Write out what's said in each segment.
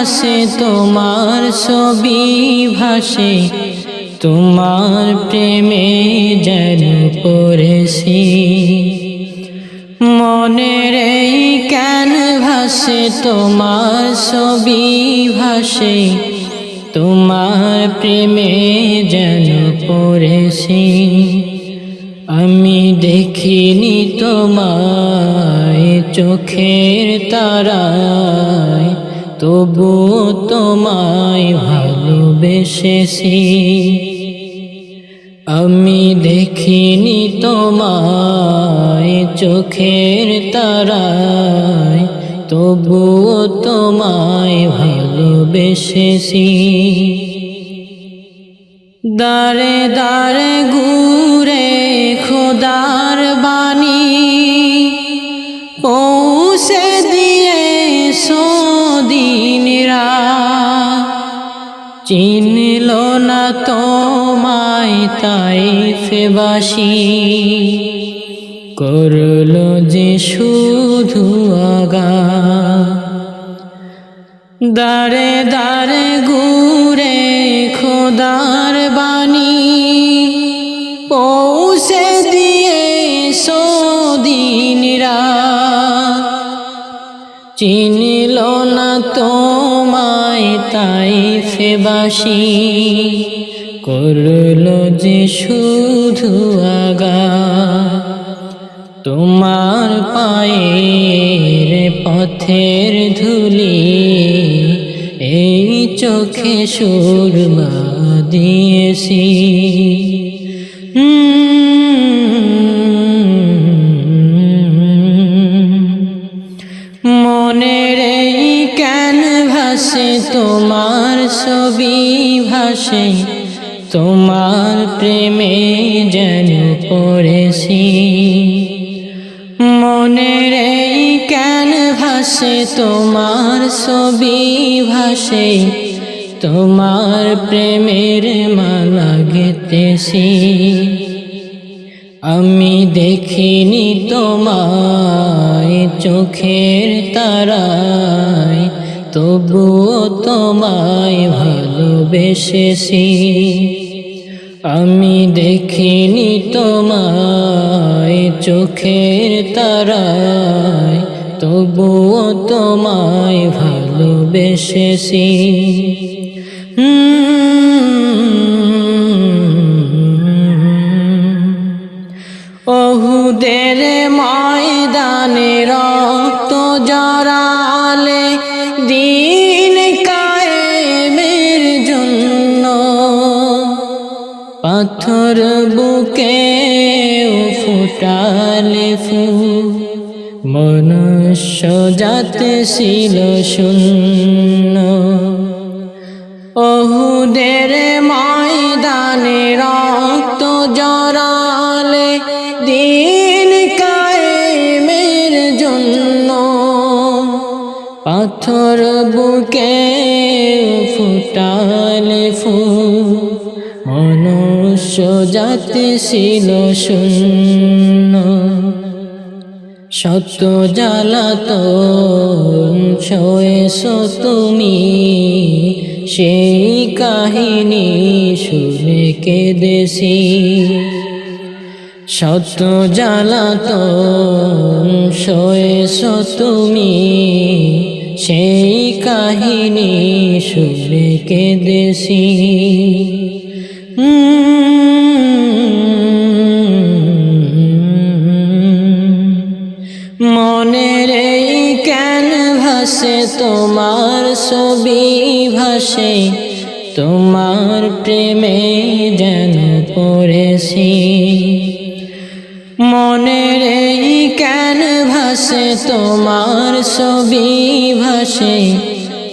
ভাসে, তোমার ছবি ভাসে, তোমার প্রেমে যেন পড়েছি। মনের এই কেন ভাসে, তোমার ছবি ভাসে, তোমার প্রেমে যেন পড়েছি। আমি দেখিনি তোমায় চোখের তারায়। তবুও তোমায় ভালোবেসেছি। আমি দেখিনি তোমায় চোখের তারায়। তবুও তোমায় ভালোবেসেছি। দারে দারে ঘুরে খোদার বাণী, পৌঁছে দিয়ে সদিনরা চিনল না তো তোমায় তাই ফেবাসি করল যে শুধু আগা, দারে দারে ঘুরে খোদার বাণী। পৌঁছে দিয়ে সদিনরা চিনল না তোমায় তাই ফেবাসি। করল যে শুধু আগা। তোমার পায়ের পথের ধুলি, এই চোখে সুরমা দিয়েছি। ভাসে, তোমার প্রেমে যেন পড়েছি। মনের এই কেন ভাসে, তোমার ছবি ভাসে, তোমার প্রেমের মালা গেতেছি আমি দেখিনি তোমায় চোখের তারায়, তবুও তোমায় ভালোবেসেছি আমি দেখিনি তোমায় চোখের তারায় তবুও তোমায় ভালোবেসেছি অহুদের ময়দানে পাথর বুকে ফুটালে ফুল। মনুষ্য যাতে ছিল শূন্য। অহুদের ময়দানে রক্ত জড়ালে দিন কায়েমের জন্য। পাথর বুকে ফুটালে ফুল। মনুষ্য জাতি ছিল শূন্য। সত্য জ্বালাতন শোয়েছ তুমি। সেই কাহিনী শুনে কেঁদেছি। সত্য জ্বালাতন শোয়েছ তুমি। সেই কাহিনী শুনে কেঁদেছি। মনের এই কেন ভাসে? তোমার ছবি ভাসে। তোমার প্রেমে যেন পড়েছি। মনের এই কেন ভাসে? তোমার ছবি ভাসে।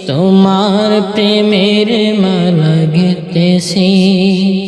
তোমার প্রেমের মালা গেতেছি